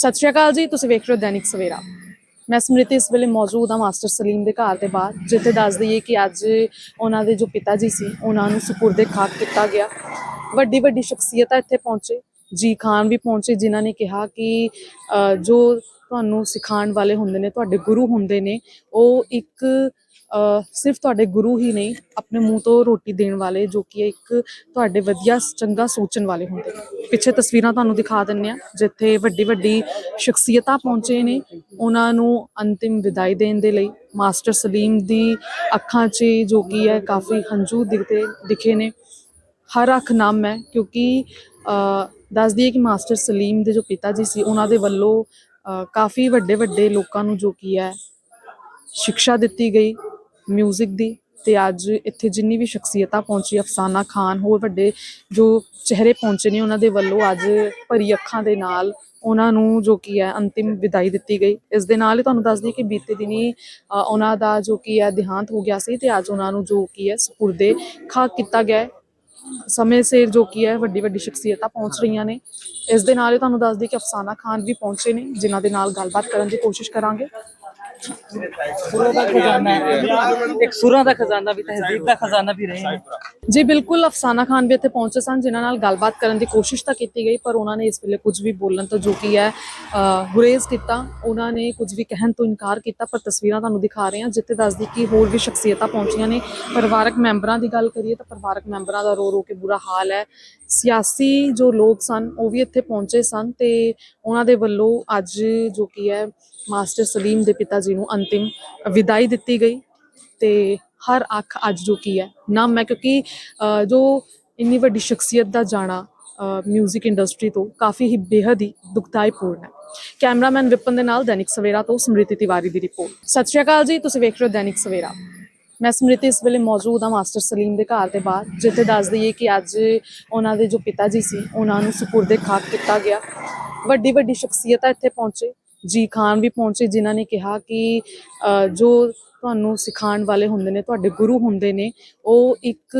ਸਤਿ ਸ਼੍ਰੀ ਅਕਾਲ ਜੀ, ਤੁਸੀਂ ਵੇਖ ਰਹੇ ਹੋ ਦੈਨਿਕ ਸਵੇਰਾ। ਮੈਂ ਸਮ੍ਰਿਤੀ ਇਸ ਵੇਲੇ ਮੌਜੂਦ ਹਾਂ ਮਾਸਟਰ ਸਲੀਮ ਦੇ ਘਰ ਦੇ ਬਾਹਰ, ਜਿੱਥੇ ਦੱਸ ਦਈਏ ਕਿ ਅੱਜ ਉਹਨਾਂ ਦੇ ਜੋ ਪਿਤਾ ਜੀ ਸੀ, ਉਹਨਾਂ ਨੂੰ ਸਪੁਰਦੇ ਖਾਕ ਕੀਤਾ ਗਿਆ। ਵੱਡੀ ਵੱਡੀ ਸ਼ਖਸੀਅਤਾਂ ਇੱਥੇ ਪਹੁੰਚੇ, ਜੀ ਖਾਨ ਵੀ ਪਹੁੰਚੇ, ਜਿਨ੍ਹਾਂ ਨੇ ਕਿਹਾ ਕਿ ਜੋ ਤੁਹਾਨੂੰ ਸਿਖਾਉਣ ਵਾਲੇ ਹੁੰਦੇ ਨੇ, ਤੁਹਾਡੇ ਗੁਰੂ ਹੁੰਦੇ ਨੇ, ਉਹ ਇੱਕ ਸਿਰਫ ਤੁਹਾਡੇ ਗੁਰੂ ਹੀ ਨਹੀਂ ਆਪਣੇ ਮੂੰਹ ਤੋਂ ਰੋਟੀ ਦੇਣ ਵਾਲੇ ਜੋ ਕਿ ਇੱਕ ਤੁਹਾਡੇ ਵਧੀਆ ਚੰਗਾ ਸੋਚਣ ਵਾਲੇ ਹੁੰਦੇ ਨੇ। ਪਿੱਛੇ ਤਸਵੀਰਾਂ ਤੁਹਾਨੂੰ ਦਿਖਾ ਦਿੰਨੇ ਆ ਜਿੱਥੇ ਵੱਡੀ ਵੱਡੀ ਸ਼ਖਸੀਅਤਾਂ ਪਹੁੰਚੇ ਨੇ ਉਹਨਾਂ ਨੂੰ ਅੰਤਿਮ ਵਿਦਾਈ ਦੇਣ ਦੇ ਲਈ। ਮਾਸਟਰ ਸਲੀਮ ਦੀ ਅੱਖਾਂ 'ਚ ਜੋ ਕਿ ਹੈ ਕਾਫੀ ਹੰਝੂ ਦਿਖਦੇ ਦਿਖੇ ਨੇ। ਹਰ ਅੱਖ ਨਮ ਹੈ ਕਿਉਂਕਿ ਅ, ਦੱਸ ਦਈਏ ਕਿ ਮਾਸਟਰ ਸਲੀਮ ਦੇ ਜੋ ਪਿਤਾ ਜੀ ਸੀ ਉਹਨਾਂ ਦੇ ਵੱਲੋਂ ਕਾਫੀ ਵੱਡੇ ਵੱਡੇ ਲੋਕਾਂ ਨੂੰ ਜੋ ਕੀ ਹੈ ਸਿੱਖਿਆ ਦਿੱਤੀ ਗਈ। 뮤직 ਦੀ ਤੇ ਅੱਜ ਇੱਥੇ ਜਿੰਨੀ ਵੀ ਸ਼ਖਸੀਅਤਾਂ ਪਹੁੰਚੀ, ਅਫਸਾਨਾ ਖਾਨ, ਹੋਰ ਵੱਡੇ ਜੋ ਚਿਹਰੇ ਪਹੁੰਚੇ ਨੇ ਉਹਨਾਂ ਦੇ ਵੱਲੋਂ ਅੱਜ ਭਰੀ ਅੱਖਾਂ ਦੇ ਨਾਲ ਉਹਨਾਂ ਨੂੰ ਜੋ ਕੀ ਹੈ ਅੰਤਿਮ ਵਿਦਾਈ ਦਿੱਤੀ ਗਈ। ਇਸ ਦੇ ਨਾਲ ਹੀ ਤੁਹਾਨੂੰ ਦੱਸ ਦਈਏ ਕਿ ਬੀਤੇ ਦਿਨੀ ਉਹਨਾਂ ਦਾ ਜੋ ਕੀ ਹੈ ਦੇਹਾਂਤ ਹੋ ਗਿਆ ਸੀ ਤੇ ਅੱਜ ਉਹਨਾਂ ਨੂੰ ਜੋ ਕੀ ਹੈ ਸਪੁਰਦੇ ਖਾਕ ਕੀਤਾ ਗਿਆ ਸਮੇਂ ਸਿਰ ਜੋ ਕੀ ਹੈ ਵੱਡੀ ਵੱਡੀ ਸ਼ਖਸੀਅਤਾਂ ਪਹੁੰਚ ਰਹੀਆਂ ਨੇ। ਇਸ ਦੇ ਨਾਲ ਹੀ ਤੁਹਾਨੂੰ ਦੱਸ ਦਈਏ ਕਿ ਅਫਸਾਨਾ ਖਾਨ ਵੀ ਪਹੁੰਚੇ ਨੇ, ਜਿਨ੍ਹਾਂ ਦੇ ਨਾਲ ਗੱਲਬਾਤ ਕਰਨ ਦੀ ਕੋਸ਼ਿਸ਼ ਕਰਾਂਗੇ। ਸੁਰਾਂ ਦਾ ਖਜ਼ਾਨਾ ਹੈ। ਇੱਕ ਸੁਰਾਂ ਦਾ ਖਜ਼ਾਨਾ ਵੀ, ਤਹਿਜ਼ੀਬ ਦਾ ਖਜ਼ਾਨਾ ਵੀ ਰਹੇ ਨੇ ਜੀ ਬਿਲਕੁਲ ਅਫਸਾਨਾ ਖਾਨ ਵੀ ਇੱਥੇ ਪਹੁੰਚੇ ਸਨ ਜਿਨ੍ਹਾਂ ਨਾਲ ਗੱਲਬਾਤ ਕਰਨ ਦੀ ਕੋਸ਼ਿਸ਼ ਤਾਂ ਕੀਤੀ ਗਈ ਪਰ ਉਹਨਾਂ ਨੇ ਇਸ ਵੇਲੇ ਕੁਝ ਵੀ ਬੋਲਣ ਤੋਂ ਜੋ ਕੀ ਹੈ ਅ, ਗੁਰੇਜ਼ ਕੀਤਾ। ਉਹਨਾਂ ਨੇ ਕੁਝ ਵੀ ਕਹਿਣ ਤੋਂ ਇਨਕਾਰ ਕੀਤਾ ਪਰ ਤਸਵੀਰਾਂ ਤੁਹਾਨੂੰ ਦਿਖਾ ਰਹੇ ਹਾਂ ਜਿੱਥੇ ਦੱਸਦੀ ਕਿ ਹੋਰ ਵੀ ਸ਼ਖਸੀਅਤਾਂ ਪਹੁੰਚੀਆਂ ਨੇ। ਪਰਿਵਾਰਕ ਮੈਂਬਰਾਂ ਦੀ ਗੱਲ ਕਰੀਏ ਤਾਂ ਪਰਿਵਾਰਕ ਮੈਂਬਰਾਂ ਦਾ ਰੋ ਰੋ ਕੇ ਬੁਰਾ ਹਾਲ ਹੈ। ਸਿਆਸੀ ਜੋ ਲੋਕ ਸਨ ਉਹ ਵੀ ਇੱਥੇ ਪਹੁੰਚੇ ਸਨ ਤੇ ਉਹਨਾਂ ਦੇ ਵੱਲੋਂ ਅੱਜ ਜੋ ਕੀ ਹੈ ਮਾਸਟਰ ਸਲੀਮ ਦੇ ਪਿਤਾ ਜੀ ਨੂੰ ਅੰਤਿਮ ਵਿਦਾਈ ਦਿੱਤੀ ਗਈ ਤੇ ਹਰ ਅੱਖ ਅੱਜ ਜੋ ਕੀ ਹੈ। ਨਾ ਮੈਂ ਕਿਉਂਕਿ ਜੋ ਇੰਨੀ ਵੱਡੀ ਸ਼ਖਸੀਅਤ ਦਾ ਜਾਣਾ 뮤직 ਇੰਡਸਟਰੀ ਤੋਂ ਕਾਫੀ ਹੀ ਬੇਹੱਦ ਹੀ ਦੁਖਦਾਈਪੂਰਨ ਹੈ। ਕੈਮਰਾਮੈਨ ਵਿਪਨ ਦੇ ਨਾਲ ਦੈਨਿਕ ਸਵੇਰਾ ਤੋਂ ਸਮ੍ਰਿਤੀ ਤਿਵਾਰੀ ਦੀ ਰਿਪੋਰਟ। ਸਤਿ ਸ਼੍ਰੀ ਅਕਾਲ ਜੀ, ਤੁਸੀਂ ਵੇਖ ਰਹੇ ਹੋ ਦੈਨਿਕ ਸਵੇਰਾ। ਮੈਂ ਸਮ੍ਰਿਤੀ ਇਸ ਵੇਲੇ ਮੌਜੂਦ ਹਾਂ ਮਾਸਟਰ ਸਲੀਮ ਦੇ ਘਰ ਦੇ ਬਾਹਰ। ਜਿੱਥੇ ਦੱਸ ਦਈਏ ਕਿ ਅੱਜ ਉਹਨਾਂ ਦੇ ਜੋ ਪਿਤਾ ਜੀ ਸੀ, ਉਹਨਾਂ ਨੂੰ ਸਪੁਰਦੇ ਖਾਕ ਕੀਤਾ ਗਿਆ। ਵੱਡੀ ਵੱਡੀ ਸ਼ਖਸੀਅਤਾਂ ਇੱਥੇ ਪਹੁੰਚੇ। ਜੀ ਖਾਨ ਵੀ ਪਹੁੰਚੇ ਜਿਨ੍ਹਾਂ ਨੇ ਕਿਹਾ ਕਿ ਜੋ ਤੁਹਾਨੂੰ ਸਿਖਾਉਣ ਵਾਲੇ ਹੁੰਦੇ ਨੇ, ਤੁਹਾਡੇ ਗੁਰੂ ਹੁੰਦੇ ਨੇ, ਉਹ ਇੱਕ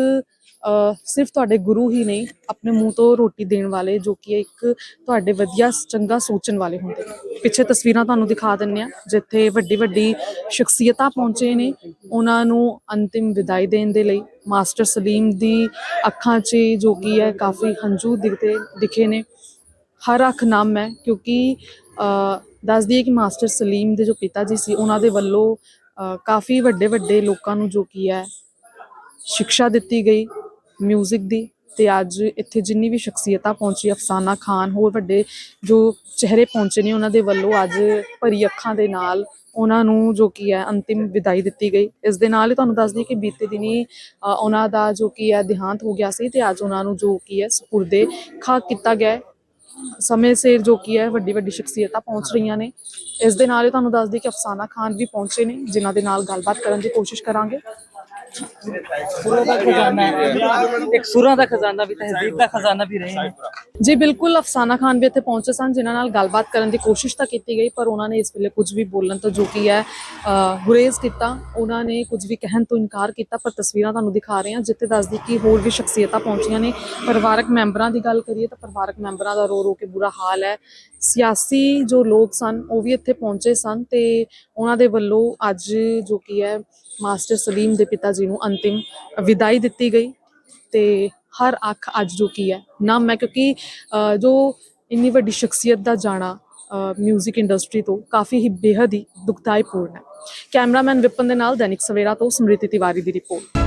ਸਿਰਫ ਤੁਹਾਡੇ ਗੁਰੂ ਹੀ ਨਹੀਂ, ਆਪਣੇ ਮੂੰਹ ਤੋਂ ਰੋਟੀ ਦੇਣ ਵਾਲੇ, ਜੋ ਕਿ ਇੱਕ ਤੁਹਾਡੇ ਵਧੀਆ ਚੰਗਾ ਸੋਚਣ ਵਾਲੇ ਹੁੰਦੇ ਨੇ। ਪਿੱਛੇ ਤਸਵੀਰਾਂ ਤੁਹਾਨੂੰ ਦਿਖਾ ਦਿੰਨੇ ਆ ਜਿੱਥੇ ਵੱਡੀ ਵੱਡੀ ਸ਼ਖਸੀਅਤਾਂ ਪਹੁੰਚੇ ਨੇ, ਉਹਨਾਂ ਨੂੰ ਅੰਤਿਮ ਵਿਦਾਈ ਦੇਣ ਦੇ ਲਈ, ਮਾਸਟਰ ਸਲੀਮ ਦੀ ਅੱਖਾਂ 'ਚ ਜੋ ਕੀ ਹੈ, ਕਾਫੀ ਹੰਝੂ ਦਿਖਦੇ, ਦਿਖੇ ਨੇ। ਹਰ ਅੱਖ ਨਮ ਹੈ, ਕਿਉਂਕਿ ਦੱਸ ਦਈਏ ਕਿ ਮਾਸਟਰ ਸਲੀਮ ਦੇ ਜੋ ਪਿਤਾ ਜੀ ਸੀ, ਉਹਨਾਂ ਦੇ ਵੱਲੋਂ ਕਾਫੀ ਵੱਡੇ ਵੱਡੇ ਲੋਕਾਂ ਨੂੰ ਜੋ ਕੀ ਹੈ ਸਿੱਖਿਆ ਦਿੱਤੀ ਗਈ 뮤직 ਦੀ ਤੇ ਅੱਜ ਇੱਥੇ ਜਿੰਨੀ ਵੀ ਸ਼ਖਸੀਅਤਾਂ ਪਹੁੰਚੀ, ਅਫਸਾਨਾ ਖਾਨ, ਹੋਰ ਵੱਡੇ ਜੋ ਚਿਹਰੇ ਪਹੁੰਚੇ ਨੇ, ਉਹਨਾਂ ਦੇ ਵੱਲੋਂ ਅੱਜ ਭਰੀ ਅੱਖਾਂ ਦੇ ਨਾਲ ਉਹਨਾਂ ਨੂੰ ਜੋ ਕੀ ਹੈ, ਅੰਤਿਮ ਵਿਦਾਈ ਦਿੱਤੀ ਗਈ। ਇਸ ਦੇ ਨਾਲ ਹੀ ਤੁਹਾਨੂੰ ਦੱਸ ਦਈਏ ਕਿ ਬੀਤੇ ਦਿਨੀ ਉਹਨਾਂ ਦਾ ਜੋ ਕੀ ਹੈ, ਦੇਹਾਂਤ ਹੋ ਗਿਆ ਸੀ ਤੇ ਅੱਜ ਉਹਨਾਂ ਨੂੰ ਜੋ ਕੀ ਹੈ, ਸਪੁਰਦੇ ਖਾ ਕੀਤਾ ਗਿਆ ਹੈ। ਸਮੇਂ ਸਿਰ ਜੋ ਕੀ ਹੈ, ਵੱਡੀ ਵੱਡੀ ਸ਼ਖਸੀਅਤਾਂ ਪਹੁੰਚ ਰਹੀਆਂ ਨੇ। ਇਸ ਦੇ ਨਾਲ ਹੀ ਤੁਹਾਨੂੰ ਦੱਸ ਦਈਏ ਕਿ ਅਫਸਾਨਾ ਖਾਨ ਵੀ ਪਹੁੰਚੇ ਨੇ, ਜਿਨ੍ਹਾਂ ਦੇ ਨਾਲ ਗੱਲਬਾਤ ਕਰਨ ਦੀ ਕੋਸ਼ਿਸ਼ ਕਰਾਂਗੇ। ਸੁਰਾਂ ਦਾ ਖਜ਼ਾਨਾ ਇੱਕ ਸੁਰਾਂ ਦਾ ਖਜ਼ਾਨਾ ਵੀ, ਤਹਿਜ਼ੀਬ ਦਾ ਖਜ਼ਾਨਾ ਵੀ ਰਹੇ ਨੇ। ਜੀ, ਬਿਲਕੁਲ ਅਫਸਾਨਾ ਖਾਨ ਵੀ ਇੱਥੇ ਪਹੁੰਚੇ ਸਨ, ਜਿਨ੍ਹਾਂ ਨਾਲ ਗੱਲਬਾਤ ਕਰਨ ਦੀ ਕੋਸ਼ਿਸ਼ ਤਾਂ ਕੀਤੀ ਗਈ, ਪਰ ਉਹਨਾਂ ਨੇ ਇਸ ਵੇਲੇ ਕੁਝ ਵੀ ਬੋਲਣ ਤੋਂ ਜੋ ਕੀ ਹੈ ਗੁਰੇਜ਼ ਕੀਤਾ। ਉਹਨਾਂ ਨੇ ਕੁਝ ਵੀ ਕਹਿਣ ਤੋਂ ਇਨਕਾਰ ਕੀਤਾ, ਪਰ ਤਸਵੀਰਾਂ ਤੁਹਾਨੂੰ ਦਿਖਾ ਰਹੇ ਹਾਂ, ਜਿੱਥੇ ਦੱਸਦੀ ਕਿ ਹੋਰ ਵੀ ਸ਼ਖਸੀਅਤਾਂ ਪਹੁੰਚੀਆਂ ਨੇ। ਪਰਿਵਾਰਕ ਮੈਂਬਰਾਂ ਦੀ ਗੱਲ ਕਰੀਏ ਤਾਂ ਪਰਿਵਾਰਕ ਮੈਂਬਰਾਂ ਦਾ ਰੋ ਰੋ ਕੇ ਬੁਰਾ ਹਾਲ ਹੈ। ਸਿਆਸੀ ਜੋ ਲੋਕ ਸਨ, ਉਹ ਵੀ ਇੱਥੇ ਪਹੁੰਚੇ ਸਨ ਤੇ ਉਹਨਾਂ ਦੇ ਵੱਲੋਂ ਅੱਜ ਜੋ ਕੀ ਹੈ, ਮਾਸਟਰ ਸਲੀਮ ਦੇ ਪਿਤਾ ਜੀ ਨੂੰ ਅੰਤਿਮ ਵਿਦਾਈ ਦਿੱਤੀ ਗਈ ਤੇ ਹਰ ਅੱਖ ਅੱਜ ਜੋ ਕੀ ਹੈ। ਨਾਮ ਹੈ ਕਿਉਂਕਿ ਜੋ ਇੰਨੀ ਵੱਡੀ ਸ਼ਖਸੀਅਤ ਦਾ ਜਾਣਾ 뮤직 ਇੰਡਸਟਰੀ ਤੋਂ ਕਾਫੀ ਹੀ ਬੇਹੱਦ ਹੀ ਦੁਖਦਾਈਪੂਰਨ ਹੈ। ਕੈਮਰਾਮੈਨ ਵਿਪਨ ਦੇ ਨਾਲ ਦੈਨਿਕ ਸਵੇਰਾ ਤੋਂ ਸਮ੍ਰਿਤੀ ਤਿਵਾਰੀ ਦੀ ਰਿਪੋਰਟ।